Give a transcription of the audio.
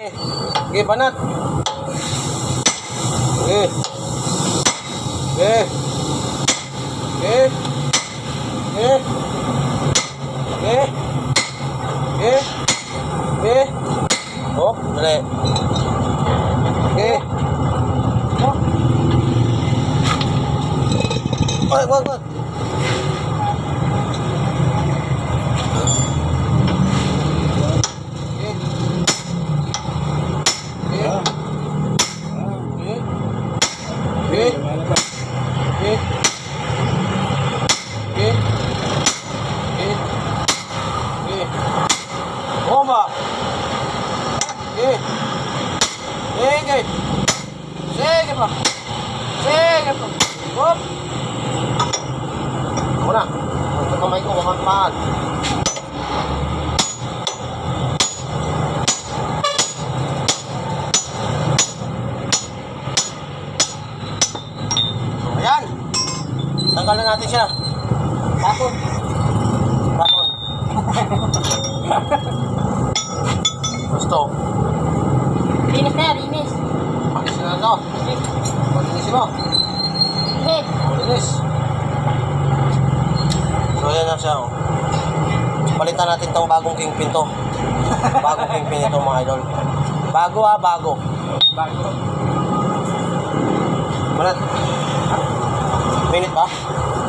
Okay, banat. Okay. Okay. Okay. Okay. Okay. Okay. Okay. Oh, dali. Okay. Eh. Oh. Wag, wag, wag. Hit. Hit. Hit. Hit. Hit. Bomba. Hit. Segue. Segue, pa. Segue, pa. Hop. Muna. Ito kamay ko, wakang paan. Tanggal na natin siya. Tapon. Tapon. Gusto. Linis na yan, linis. Pakis na ito. Pag-inisin mo. Linis. Pag-inis. So, ayan na siya. Oh. Palitan natin tong bagong kingpin to. Bagong kingpin ito mga idol. Bago ah, bago. Bago. Malat minute pa.